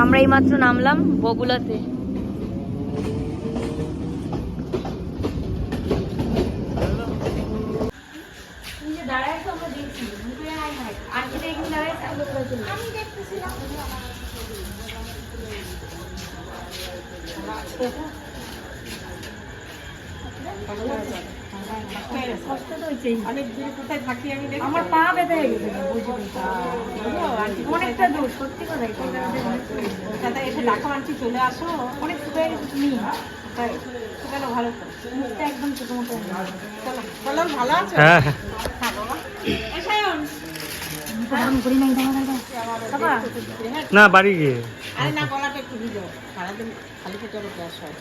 আমরা এইমাত্র নামলাম বগুলাতে। অনেক দূরে কোথায় থাকি আমি দেখি আমার পা ব্যথা হয়ে গেছে অনেকটা দূর সত্যি কথাই দাদা এসে ডাকো আনছি চলে আসো। অনেক শুকিয়ে গেছে তুমি তাই কেন ভালো মুখটা একদম ছোটো গেছে। চলো। চলো ভালো আছো? হ্যাঁ হ্যাঁ। হ্যাঁ। না বাড়ি গিয়ে। আরে না গলাটা একটু ভিজো। সারাদিন খালি পেটে আবার গ্যাস হয়।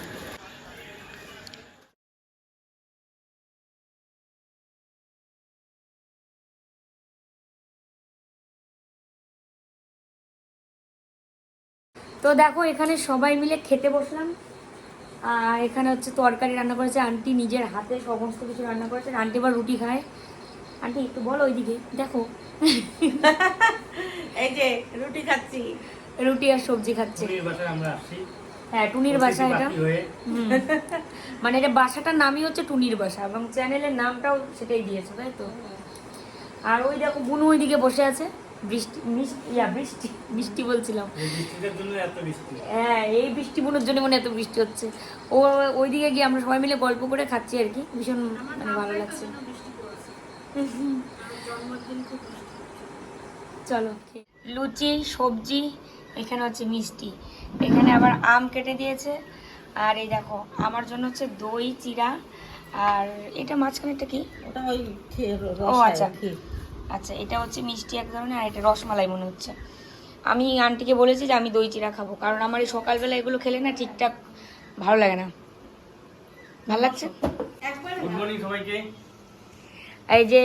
তো দেখো এখানে সবাই মিলে খেতে বসলাম। আর এখানে হচ্ছে তরকারি রান্না করেছে আন্টি নিজের হাতে সমস্ত কিছু রান্না করেছে। আন্টি আবার রুটি খায়। আন্টি একটু বলো ওইদিকে দেখো। এই যে রুটি খাচ্ছি। রুটি আর সবজি খাচ্ছে। হ্যাঁ টুনির বাসা এটা। মানে এটা বাসাটার নামই হচ্ছে টুনির বাসা এবং চ্যানেলের নামটাও সেটাই দিয়েছে তাই তো? আর ওই দেখো বুনু ওইদিকে বসে আছে। বৃষ্টি মিষ্টি ইয়া বৃষ্টি বৃষ্টি বলছিলাম। হ্যাঁ এই বৃষ্টি বুনোর জন্য মনে এত বৃষ্টি হচ্ছে। ও ওইদিকে গিয়ে আমরা সবাই মিলে গল্প করে খাচ্ছি আর কি। ভীষণ মানে ভালো লাগছে। চলো লুচি সবজি এখানে হচ্ছে মিষ্টি। এখানে আবার আম কেটে দিয়েছে। আর এই দেখো আমার জন্য হচ্ছে দই চিরা আর এটা মাঝখানেটা কি? ওটা ওই ও আচ্ছা। আচ্ছা এটা হচ্ছে মিষ্টি এক ধরনের আর এটা রসমালাই মনে হচ্ছে। আমি আন্টিকে বলেছি যে আমি দই চিরা খাব কারণ আমার এই সকালবেলা এগুলো খেলে না ঠিকঠাক ভালো লাগে না। ভালো লাগছে? গুড মর্নিং সবাইকে। এই যে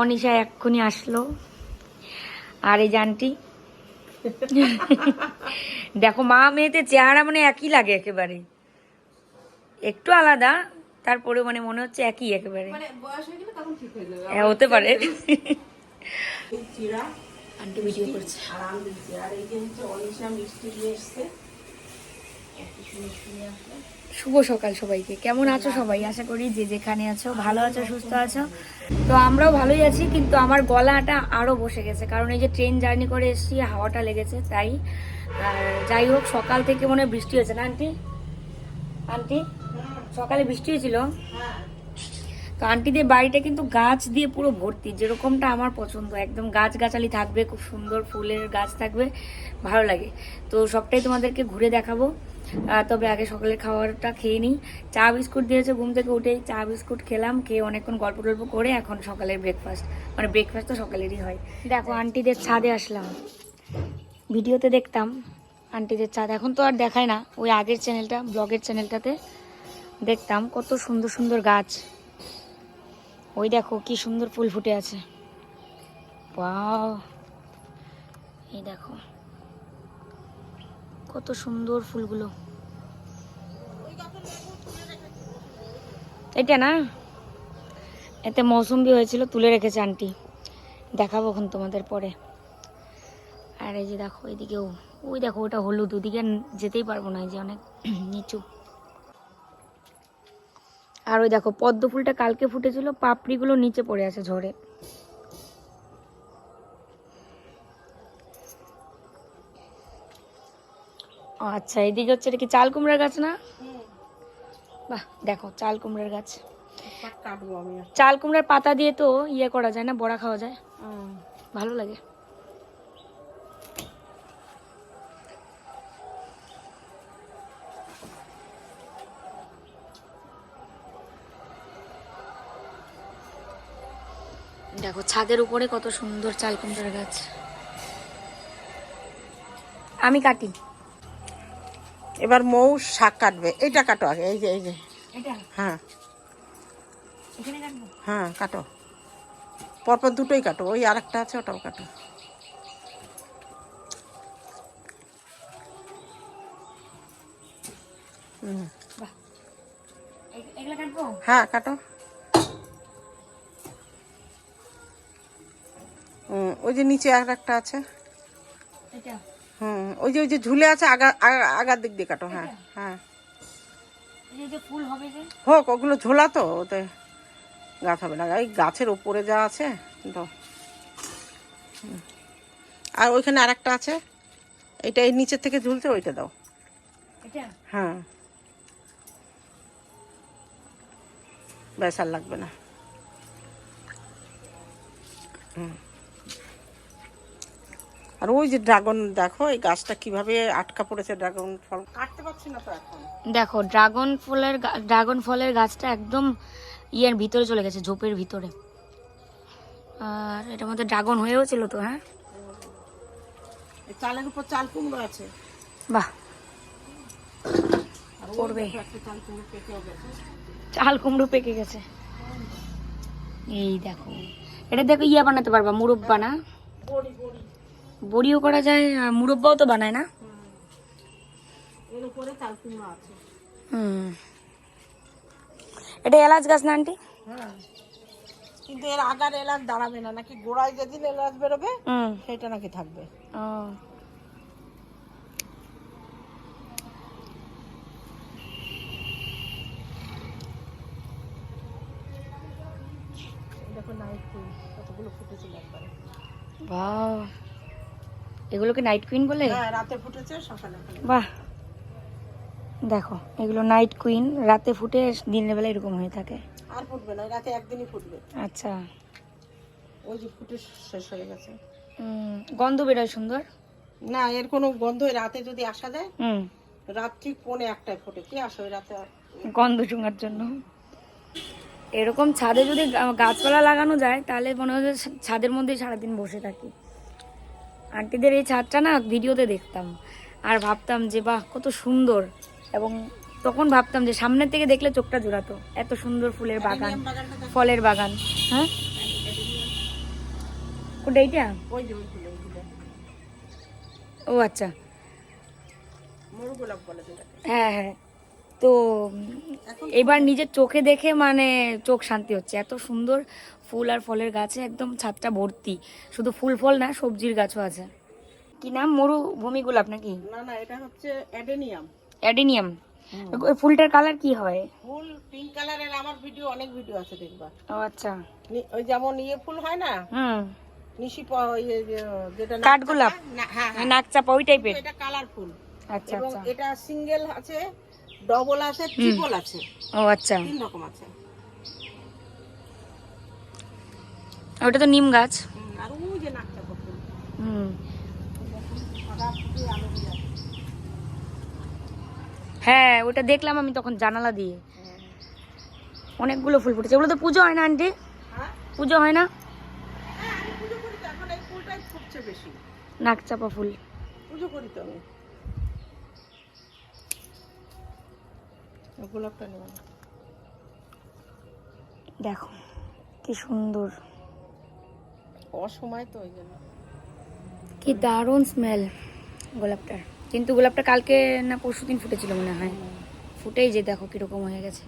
অনিশা এক্ষুনি আসলো আর এই যে আন্টি। দেখো মা মেয়েতে চেহারা মানে একই লাগে একেবারে। একটু আলাদা তারপরে মানে মনে হচ্ছে একই একেবারে। মানে বয়স হয়ে হতে পারে। শুভ সকাল সবাইকে। কেমন আছো সবাই? আশা করি যে যেখানে আছো, ভালো আছো, সুস্থ আছো। তো আমরাও ভালোই আছি, কিন্তু আমার গলাটা আরও বসে গেছে। কারণ এই যে ট্রেন জার্নি করে এসেছি, হাওয়াটা লেগেছে, তাই। আর যাই হোক, সকাল থেকে মনে হয় বৃষ্টি হয়েছে না, আন্টি? আন্টি? সকালে বৃষ্টি হয়েছিল? তো আন্টিদের বাড়িটা কিন্তু গাছ দিয়ে পুরো ভর্তি, যেরকমটা আমার পছন্দ। একদম গাছ গাছালি থাকবে, খুব সুন্দর ফুলের গাছ থাকবে, ভালো লাগে। তো সবটাই তোমাদেরকে ঘুরে দেখাবো। তবে আগে সকালের খাবারটা খেয়ে নিই। চা বিস্কুট দিয়েছে ঘুম থেকে উঠেই, চা বিস্কুট খেলাম, খেয়ে অনেকক্ষণ গল্প টল্প করে এখন সকালের ব্রেকফাস্ট মানে ব্রেকফাস্ট তো সকালেরই হয়। দেখো, আন্টিদের ছাদে আসলাম। ভিডিওতে দেখতাম আন্টিদের ছাদ। এখন তো আর দেখায় না, ওই আগের চ্যানেলটা ব্লগের চ্যানেলটাতে দেখতাম কত সুন্দর সুন্দর গাছ। ওই দেখো কি সুন্দর ফুল ফুটে আছে। ওয়াও। এই দেখো। কত সুন্দর ফুলগুলো। এটা না? এতে মৌসুম্বি হয়েছিল, তুলে রেখেছে আন্টি। দেখাবো এখন তোমাদের পরে। আর এই যে দেখো, এদিকেও। ওই দেখো, ওটা হলুদ। ওদিকে যেতেই পারব না, এই যে অনেক নিচু। আর ওই দেখো পদ্ম ফুলটা কালকে ফুটেছিল পাপড়িগুলো নিচে পড়ে আছে ঝরে। ও আচ্ছা এদিকে হচ্ছে এটা কি চাল কুমড়ার গাছ না? বাহ দেখো চাল কুমড়ার গাছ। চাল কুমড়ার পাতা দিয়ে তো ইয়ে করা যায় না বড়া খাওয়া যায়। ভালো লাগে। ছাদের উপরে কত সুন্দর চাল কুমড়ার গাছ। আমি কাটি। এবার মৌ শাক কাটবে। এইটা কাটো আগে এই যে এই যে। হ্যাঁ। হ্যাঁ কাটো। পরপর দুটোই কাটো। ওই আরেকটা আছে ওটাও কাটো। হ্যাঁ কাটো। ওই যে নিচে আর একটা আছে। হুম ওই যে ওই যে ঝুলে আছে আগা আগা- আগার দিক দিয়ে কাটো হ্যাঁ হ্যাঁ। হোক ওগুলো ঝোলা তো ওতে গাছ হবে না। এই গাছের ওপরে যা আছে হুম। আর ওইখানে আর একটা আছে এটা এই নিচের থেকে ঝুলছে ওইটা দাও। হ্যাঁ। ব্যাস আর লাগবে না। হুম। আর ওই যে ড্রাগন দেখো এই গাছটা কীভাবে আটকা পড়েছে ড্রাগন ফল। কাটতে পারছি না তো এখন। দেখো ড্রাগন ফলের ড্রাগন ফলের গাছটা একদম ইয়ের ভিতরে চলে গেছে ঝোপের ভিতরে। আর এটার মধ্যে ড্রাগন হয়েও ছিল তো হ্যাঁ? চালের উপর চাল কুমড়ো আছে। বাহ। পড়বে। চাল কুমড়ো পেকে গেছে। এই দেখো এটা দেখো ইয়া বানাতে পারবা মুরব্বা না? বড়ি বড়ি। বড়িও করা যায় আর মুরব্বাও তো বানায় না। হুম। এটা এলাচ গাছ না আন্টি? হ্যাঁ। কিন্তু এর আগার এলাচ দাঁড়াবে না নাকি গোড়ায় যেদিন এলাচ বেরোবে সেটা নাকি থাকবে। দেখো নাইট কতগুলো ফুটেছিল একবারে। বাহ। এগুলোকে নাইট কুইন বলে? হ্যাঁ রাতে ফুটেছে সকালে বাহ। দেখো এগুলো নাইট কুইন রাতে ফুটে দিনের বেলা এরকম হয়ে থাকে। আর ফুটবে না রাতে একদিনই ফুটবে। আচ্ছা। ওই যে ফুটে শেষ হয়ে গেছে। হুম, গন্ধ বেরোয় সুন্দর? না এর কোনো গন্ধ রাতে যদি আসা যায় হুম। রাত্রি পৌনে একটায় ফোটে। কি আসো ওই রাতে? গন্ধ চুঙার জন্য। এরকম ছাদে যদি গাছপালা লাগানো যায় তাহলে মনে হয় ছাদের মধ্যেই সারাদিন বসে থাকি। আন্টিদের এই ছাদটা না ভিডিওতে দেখতাম। আর ভাবতাম যে বাহ কত সুন্দর। এবং তখন ভাবতাম যে সামনের থেকে দেখলে চোখটা জোড়াতো। এত সুন্দর ফুলের বাগান ফলের বাগান হ্যাঁ? ওটা এইটা? ও আচ্ছা। হ্যাঁ হ্যাঁ। তো এবার নিজের চোখে দেখে মানে চোখ শান্তি হচ্ছে। এত সুন্দর ফুল আর ফলের গাছে একদম ছাদটা ভর্তি। শুধু ফুল ফল না সবজির গাছও আছে। কি নাম? মরু ভূমি গোলাপ নাকি? না না এটা হচ্ছে অ্যাডেনিয়াম। অ্যাডিনিয়াম। ওই ফুলটার কালার কি হয়? ফুল পিঙ্ক কালারের আমার ভিডিও অনেক ভিডিও আছে দেখবা ও আচ্ছা। ওই যেমন ইয়ে ফুল হয় না? হুম। নিশি প- যেটা কাঠগোলাপ? চাপা, না, হ্যাঁ হ্যাঁ নাক চাপা ওই টাইপের এটা কালারফুল আচ্ছা আচ্ছা। এটা সিঙ্গেল আছে ডবল আছে ট্রিপল আছে। ও আচ্ছা। তিন রকম আছে। ওটা তো নিম গাছ। হ্যাঁ ওটা দেখলাম আমি তখন জানালা দিয়ে। অনেকগুলো ফুল ফুটেছে। ওগুলো তো পুজো হয় না আন্টি? পুজো হয় না? হ্যাঁ, আমি পুজো করি তো এখন এই ফুলটাই ফুটছে বেশি নাক চাপা ফুল। দেখো কি সুন্দর। অসময় তো কি দারুণ স্মেল গোলাপটার। কিন্তু গোলাপটা কালকে না পরশু দিন ফুটেছিল মনে হয়। ফুটেই যে দেখো কীরকম হয়ে গেছে।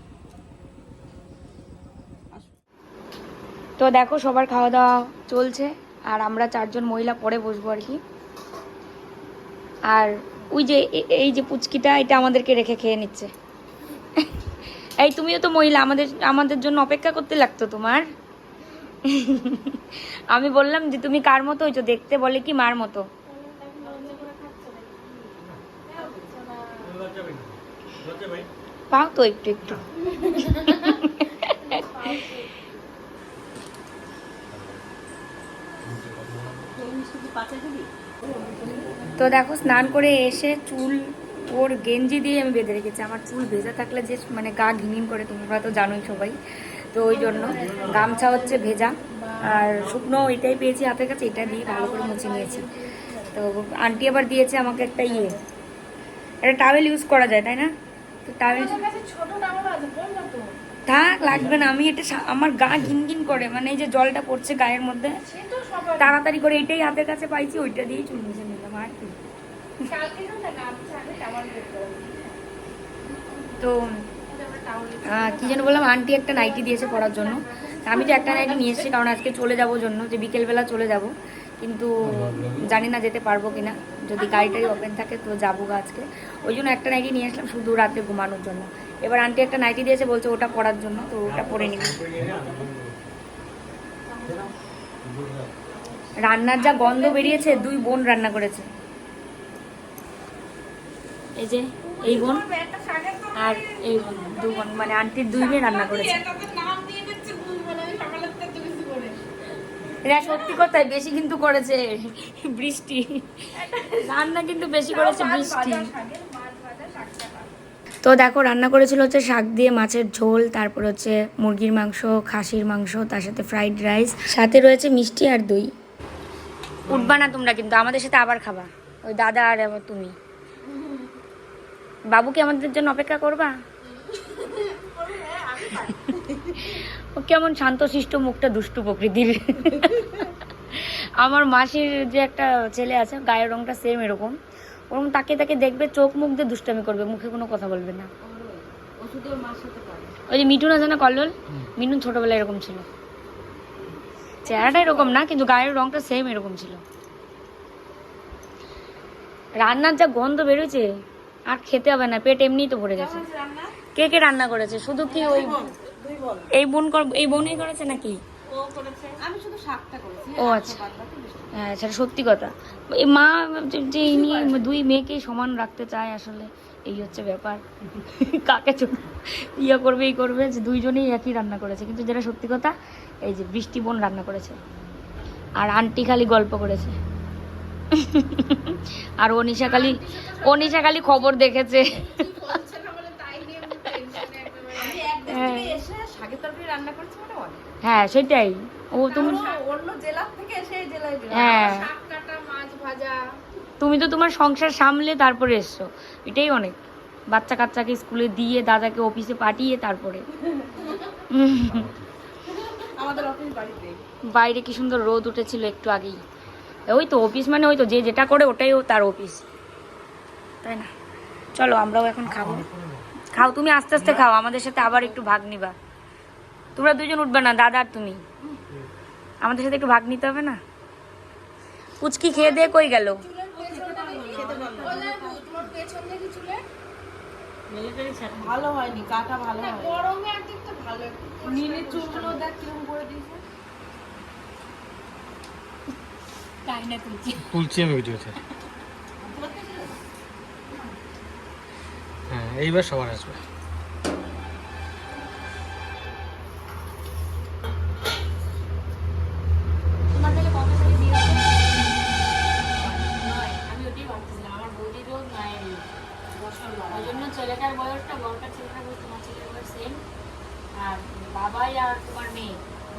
তো দেখো সবার খাওয়া দাওয়া চলছে, আর আমরা চারজন মহিলা পরে বসবো আর কি। আর ওই যে এই যে পুচকিটা, এটা আমাদেরকে রেখে খেয়ে নিচ্ছে। এই তুমিও তো মহিলা, আমাদের আমাদের জন্য অপেক্ষা করতে লাগতো তোমার। আমি বললাম যে তুমি কার মতো হইছো দেখতে বলে কি মার মতো? পাও তো একটু একটু। তো দেখো, স্নান করে এসে চুল, ওর গেঞ্জি দিয়ে আমি বেঁধে রেখেছি। আমার চুল ভেজা থাকলে যে মানে গা ঘিনিন করে, তোমরা তো জানোই সবাই। তো ওই জন্য। গামছা হচ্ছে ভেজা। আর শুকনো এটাই পেয়েছি হাতের কাছে এটা দিয়ে ভালো করে মুছে নিয়েছি। তো আন্টি আবার দিয়েছে আমাকে একটা ইয়ে। একটা টাওয়েল ইউজ করা যায় তাই না? তো টাওয়েল থাক লাগবে না। আমি এটা আমার গা ঘিন ঘিন করে মানে এই যে জলটা পড়ছে গায়ের মধ্যে। তাড়াতাড়ি করে এটাই হাতের কাছে পাইছি ওইটা দিয়েই চুল মুছে নিলাম আর কি। তো কি যেন বললাম, আন্টি একটা নাইটি দিয়েছে পড়ার জন্য। আমি তো একটা নাইটি নিয়ে এসেছি, কারণ আজকে চলে যাব জন্য, যে বিকেলবেলা চলে যাব। কিন্তু জানি না যেতে পারব কি না যদি গাড়িটারি ওপেন থাকে তো যাব আজকে। ওই জন্য একটা নাইটি নিয়ে আসলাম, শুধু রাতে ঘুমানোর জন্য। এবার আন্টি একটা নাইটি দিয়েছে, বলছে ওটা পরার জন্য, তো ওটা পরে নিবি। রান্নার যা গন্ধ বেরিয়েছে, দুই বোন রান্না করেছে। এই যে এই বোন আর এই বোন, দু বোন মানে আন্টির দুই মেয়ে রান্না করেছে। এরা সত্যি কথাই বেশি কিন্তু করেছে বৃষ্টি। রান্না কিন্তু বেশি করেছে বৃষ্টি। তো দেখো, রান্না করেছিল হচ্ছে শাক দিয়ে মাছের ঝোল, তারপর হচ্ছে মুরগির মাংস, খাসির মাংস, তার সাথে ফ্রাইড রাইস সাথে রয়েছে মিষ্টি আর দই। উঠবা না তোমরা কিন্তু, আমাদের সাথে আবার খাবা। ওই দাদা আর তুমি। বাবু কি আমাদের জন্য অপেক্ষা করবা? ও কেমন শান্তশিষ্ট মুখটা দুষ্টু প্রকৃতির। আমার মাসির যে একটা ছেলে আছে, গায়ের রংটা সেম এরকম। ওরকম তাকে তাকে দেখবে, চোখ, মুখ দিয়ে দুষ্টামি করবে, মুখে কোনো কথা বলবে না। ওই যে মিঠুন আছে না, কল্লোল? মিঠুন ছোটবেলায় এরকম ছিল। চেহারাটা এরকম না, কিন্তু গায়ের রংটা সেম এরকম ছিল। রান্নার যা গন্ধ বেরোচ্ছে আর খেতে হবে না পেট এমনিই তো ভরে গেছে। কে কে রান্না করেছে? শুধু কি ওই এই বোন এই বোনই করেছে নাকি? ও আচ্ছা। হ্যাঁ সেটা সত্যি কথা। এই মা যে- ইনি দুই মেয়েকে সমান রাখতে চায় আসলে এই হচ্ছে ব্যাপার। কাকে ইয়ে করবে এই করবে যে দুইজনেই একই রান্না করেছে। কিন্তু যেটা সত্যি কথা এই যে বৃষ্টি বোন রান্না করেছে। আর আন্টি খালি গল্প করেছে। আর অনিশা খালি অনিশা খালি খবর দেখেছে। হ্যাঁ। সেটাই। ও তুমি অন্য জেলা থেকে এসে জেলায় হ্যাঁ। মাছ ভাজা তুমি তো তোমার সংসার সামলে তারপরে এসছো। এটাই অনেক। বাচ্চা কাচ্চাকে স্কুলে দিয়ে দাদাকে অফিসে পাঠিয়ে তারপরে। বাইরে কি সুন্দর রোদ উঠেছিল একটু আগেই। ওই তো অফিস মানে ওই তো যে যেটা করে ওটাই ও তার অফিস তাই না? চলো আমরাও এখন খাব। খাও তুমি আস্তে আস্তে খাও আমাদের সাথে আবার একটু ভাগ নিবা। তোমরা দুজন উঠবে না দাদা আর তুমি। আমাদের সাথে একটু ভাগ নিতে হবে না? পুচকি খেয়ে দিয়ে কই গেল? ভালো হয়নি কাটা ভালো হয় গরমে একদিন তো ভালো। নীলের চুলগুলো দেখ কীরকম করে দিয়েছে তাই না তুলছি। আমি ভিডিওতে হ্যাঁ এইবার সবার আসবে। আর বাবাই আর তোমার মেয়ে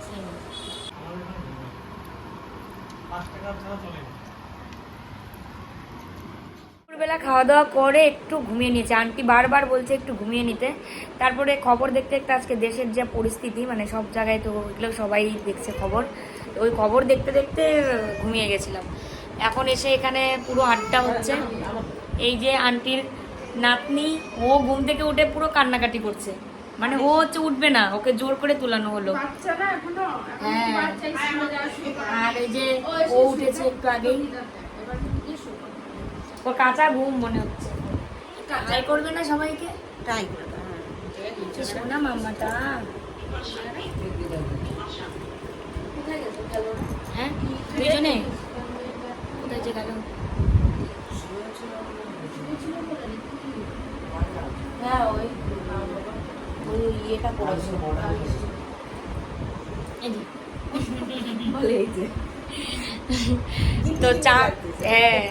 সেম দুপুরবেলা খাওয়া দাওয়া করে একটু ঘুমিয়ে নিয়েছে। আন্টি বারবার বলছে একটু ঘুমিয়ে নিতে। তারপরে খবর দেখতে দেখতে আজকে দেশের যে পরিস্থিতি মানে সব জায়গায় তো এগুলো সবাই দেখছে খবর। ওই খবর দেখতে দেখতে ঘুমিয়ে গেছিলাম। এখন এসে এখানে পুরো আড্ডা হচ্ছে। এই যে আন্টির নাতনি, ও ঘুম থেকে উঠে পুরো কান্নাকাটি করছে। মানে ও হচ্ছে উঠবে না ওকে জোর করে তুলানো হলো। হ্যাঁ। আর এই যে ও উঠেছে একটু আগেই। ওর কাঁচা ঘুম মনে হচ্ছে। কাঁচাই করবে না সবাইকে? ট্রাই করে দাও, হ্যাঁ। মামাটা হ্যাঁ দুইজনে কোথায় যে গেল? হ্যাঁ ওই ওই ইয়েটা করেছে। বলে এই যে। তো চা হ্যাঁ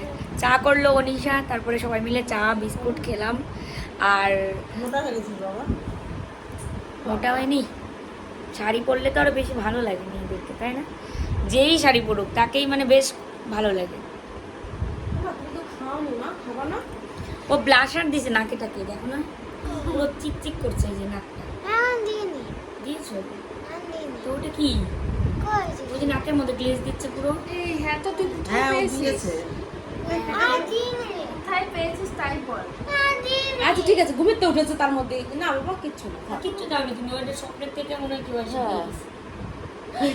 চা করল অনিশা তারপরে সবাই মিলে চা বিস্কুট খেলাম। আর মোটা হয়ে হয়নি। শাড়ি পরলে তো আরও বেশি ভালো লাগে মেয়েদেরকে তাই না? যেই শাড়ি পরুক তাকেই মানে বেশ ভালো লাগে। না? ও ব্লাশার দিছে নাকে টাকে দেখো না। পুরো চিকচিক করছে এই যে নাকটা। দিয়েছ? তো ওটা কি? ওই যে নাকের মধ্যে গ্লেজ দিচ্ছে পুরো। হ্যাঁ ও দিয়েছে আচ্ছা ঠিক আছে ঘুমিতে উঠেছে তার মধ্যে না বাবা কিচ্ছু না। কিচ্ছু দাও তুমি ওইটা স্বপ্নের থেকে মনে হয় কি হয়। হ্যাঁ।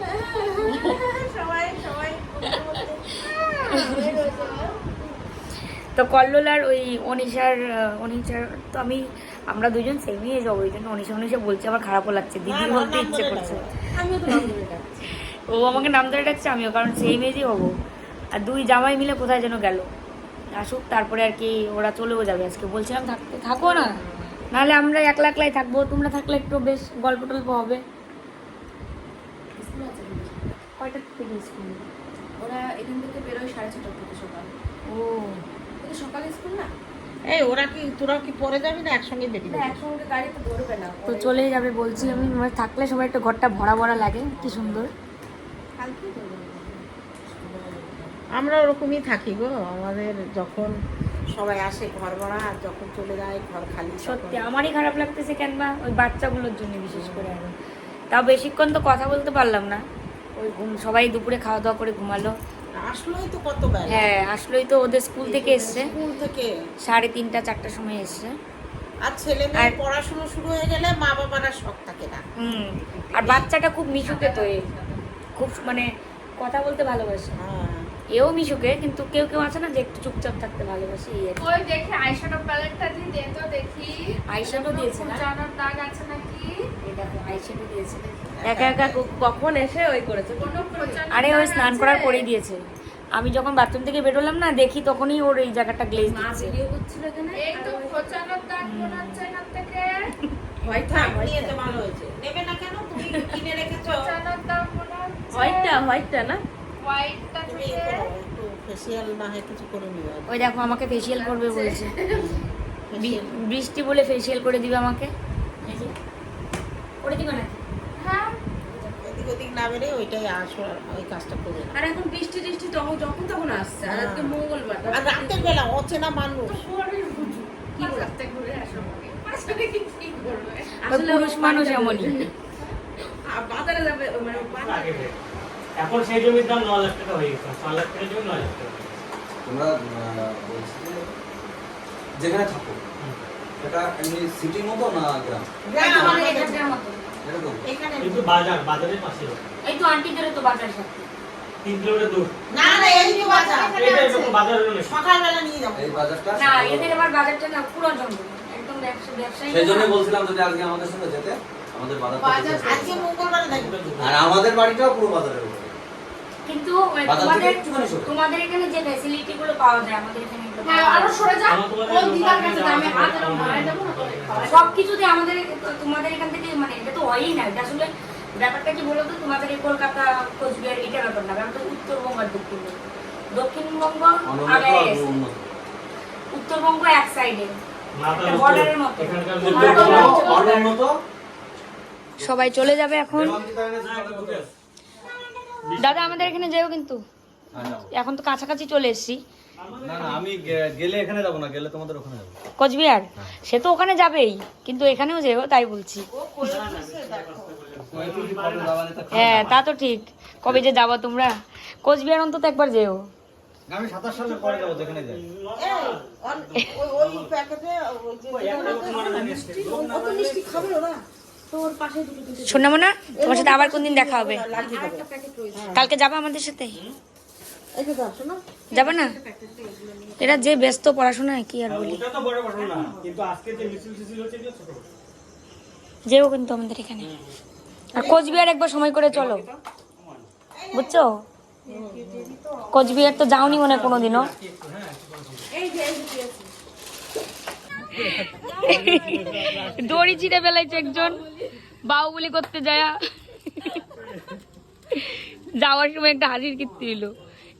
সবাই তো কল্লোলার ওই অনিশার অনিশার তো আমি আমরা দুজন সেমই যাব ওই জন্য অনিশা অনিশা বলছে আমার খারাপও লাগছে দিদি বলতে ইচ্ছে করছে। ও আমাকে নাম ধরে ডাকছে আমিও কারণ সেম এজই হব। আর দুই জামাই মিলে কোথায় যেন গেল। আসুক তারপরে আর কি ওরা চলেও যাবে। আজকে বলছিলাম থাকতে থাকো না। নাহলে আমরা একলা একলাই থাকব তোমরা থাকলে একটু বেশ গল্প টল্প হবে। থেকে স্কুল? ওরা এখান থেকে বেরোয় সাড়ে ছটার থেকে সকাল। ও। এটা সকালে স্কুল না? এই ওরা কি তোরা কি পরে যাবি না একসঙ্গে বেরিয়ে না একসঙ্গে গাড়ি তো ধরবে না তো চলেই যাবে বলছি আমি মানে থাকলে সবাই একটু ঘরটা ভরা ভরা লাগে কি সুন্দর। আমরা ওরকমই থাকি গো আমাদের যখন সবাই আসে ঘর ভরা আর যখন চলে যায় ঘর খালি সত্যি আমারই খারাপ লাগতেছে কেন বা? ওই বাচ্চাগুলোর জন্য বিশেষ করে আরও তাও বেশিক্ষণ তো কথা বলতে পারলাম না। ওই ঘুম সবাই দুপুরে খাওয়া দাওয়া করে ঘুমালো। আসলোই তো কত বেলা। হ্যাঁ আসলোই তো ওদের স্কুল থেকে এসছে। স্কুল থেকে? সাড়ে তিনটা চারটার সময় এসছে। আর ছেলে মেয়ে আর- পড়াশোনা শুরু হয়ে গেলে মা বাবারা শখ থাকে না। হুম আর বাচ্চাটা খুব মিশুকে তো এ। খুব মানে কথা বলতে ভালোবাসে। হ্যাঁ। এও মিশুকে কিন্তু কেউ কেউ আছে না যে একটু চুপচাপ থাকতে ভালোবাসে এই। ওই দেখি আইশ্যাডো প্যালেটটা দিয়ে দে তো দেখি। আইশ্যাডো দিয়েছে না? জানার দাগ আছে নাকি? একা একা কখন এসে ওই করেছে? আরে ওই স্নান? করার পরেই দিয়েছে। আমি যখন বাথরুম থেকে বেরোলাম না দেখি তখনই ওর এই জায়গাটা গ্লেজ মা দিচ্ছে। ওই দেখো আমাকে ফেসিয়াল করবে বলেছে। বৃষ্টি বলে ফেসিয়াল করে দিবে আমাকে। করে দিবে নাকি হ্যাঁ। এদিক ওদিক না বেরে ওইটাই আসো ওই কাজটা করে আর এখন বৃষ্টি টিষ্টি যখন যখন তখন আসছে আর আজকে মঙ্গলবার আর রাতের বেলা অচেনা মানুষ। কি রাস্তায় ঘুরে আসো আসলে কি কি করবে? ওই পুরুষ মানুষ এমনই। বাজারে যাবে মানে এখন সেই জমির দাম ন লাখ টাকা হয়ে গেছে। ছ লাখ টাকার জমি নয় লাখ টাকা তোমরা আহ, যেখানে থাকো। এটা এমনি সিটির মতো না গ্রাম? গ্রাম আমাদের আমাদের এখানকার মতো। এরকম? এখানে কিন্তু বাজার বাজারের পাশে এই তো আন্টিদের তো বাজার সাথে তিন কিলোমিটার দূর। না না এই যে বাজার। এটা এরকম বাজারের নেই সকালবেলা নিয়ে যাব। এই বাজারটা? না এদের আবার বাজারটা না পুরো জঙ্গল। একদম ব্যবসা ব্যবসায়ী সেই জন্য বলছিলাম যদি আজকে আমাদের সঙ্গে যেতে আমাদের বাজার আজকে মঙ্গলবারে আর আমাদের বাড়িটাও পুরো বাজারের উপরে। কিন্তু তোমাদের তোমাদের এখানে যে ফ্যাসিলিটি গুলো পাওয়া যায় আমাদের এখানে হ্যাঁ আরও সরে যা আমার দিদার কাছে আমি হাত এরকম আমার মারাই না তোকে খাওয়াই সব কিছুতে আমাদের তোমাদের এখান থেকে মানে এটা তো হয়ই না এটা আসলে ব্যাপারটা কি বলতো তোমাদের এই কলকাতা কোচবিহার এটা ব্যাপার না ব্যাপারটা উত্তরবঙ্গ আর দক্ষিণবঙ্গ। আগে উত্তরবঙ্গ এক সাইডে মাথা মতো। সবাই চলে যাবে এখন রেবাঙ্কিতা এনেছে সাথে কোথায়? দাদা আমাদের এখানে যেও কিন্তু। হ্যাঁ, এখন তো কাছাকাছি চলে এসেছি। না না আমি গেলে এখানে যাব না গেলে তোমাদের ওখানে যাব। কোচবিহার? সে তো ওখানে যাবেই কিন্তু এখানেও যেও তাই বলছি। হ্যাঁ তা তো ঠিক। কবে যে যাব তোমরা? কোচবিহার অন্তত একবার যেও। আমি সাতাশ সালের পরে যাব যেখানে যাই। ওই প্যাকেটে ওই যে- অত মিষ্টি খাবে ওরা শোনাবো না তোমার সাথে আবার কোনদিন দেখা হবে। কালকে যাবা আমাদের সাথে? শোনো। যাবে না? এরা যে ব্যস্ত পড়াশোনায় কি আর বলি? ওটা তো বড় ঘটনা না কিন্তু আজকে যে মিছিল টিছিল হচ্ছে এগুলো ছোট। ঘটনা। যেও কিন্তু আমাদের এখানে। আর কোচবিহার একবার সময় করে চলো। বুঝছ? কোচবিহার তো যাওনি মনে হয় কোনোদিনও। দড়ি ছিঁড়ে ফেলাইছে একজন। বাহুবলি করতে যায়। যাওয়ার সময় একটা হাসির কীর্তি দিল।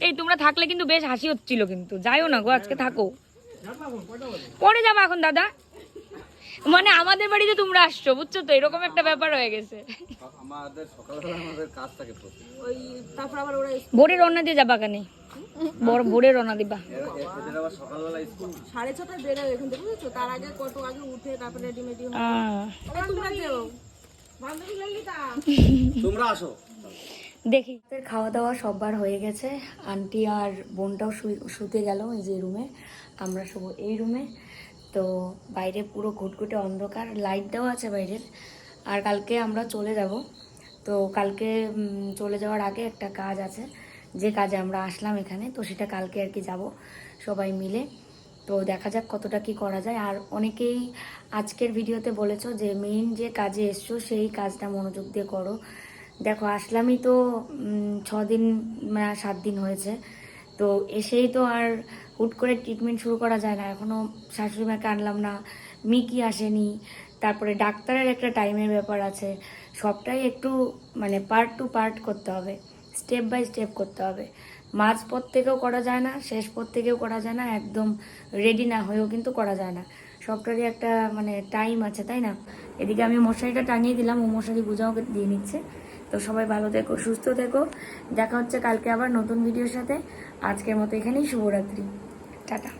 এই তোমরা থাকলে কিন্তু বেশ হাসি হচ্ছিল কিন্তু। যাইও না গো আজকে থাকো। পরে যাব এখন দাদা। মানে আমাদের বাড়িতে তোমরা আসছো বুঝছ তো? এরকম একটা ব্যাপার হয়ে গেছে। আমাদের সকালবেলা আমাদের কাজ থাকে প্রচুর। ওই তারপর আবার ওরা ভোরে রওনা দিয়ে যাবা কেন? বড় ভোরে রওনা দিবা। সাড়ে ছটায় বেরোয় এখান থেকে বুঝেছ তার আগে কত আগে উঠে তারপরে তোমরা আসো। দেখি। খাওয়া দাওয়া সববার হয়ে গেছে। আন্টি আর বোনটাও শুই- শুতে গেল এই যে রুমে আমরা শুভ এই রুমে তো বাইরে পুরো ঘুটঘুটে অন্ধকার। লাইট দেওয়া আছে বাইরের আর কালকে আমরা চলে যাব। তো কালকে চলে যাওয়ার আগে একটা কাজ আছে। যে কাজে আমরা আসলাম এখানে তো সেটা কালকে আর কি যাব। সবাই মিলে। তো দেখা যাক কতটা কি করা যায়। আর অনেকেই আজকের ভিডিওতে বলেছ যে মেইন যে কাজে এসছো, সেই কাজটা মনোযোগ দিয়ে করো। দেখো, আসলামই তো ছ দিন না সাত দিন হয়েছে। তো এসেই তো আর হুট করে ট্রিটমেন্ট শুরু করা যায় না। এখনও শাশুড়ি মাকে আনলাম না, মিকি আসেনি। তারপরে ডাক্তারের একটা টাইমের ব্যাপার আছে। সবটাই একটু মানে পার্ট টু পার্ট করতে হবে। স্টেপ বাই স্টেপ করতে হবে। মাঝ পথ থেকেও করা যায় না, শেষ পথ থেকেও করা যায় না, একদম রেডি না হয়েও কিন্তু করা যায় না। সবটারই একটা মানে টাইম আছে, তাই না? এদিকে আমি মশারিটা টাঙিয়ে দিলাম, ও মশারি বুঝাও দিয়ে নিচ্ছে। তো সবাই ভালো থেকো, সুস্থ থেকো। দেখা হচ্ছে কালকে আবার নতুন ভিডিওর সাথে। আজকের মতো এখানেই, শুভরাত্রি। টাটা।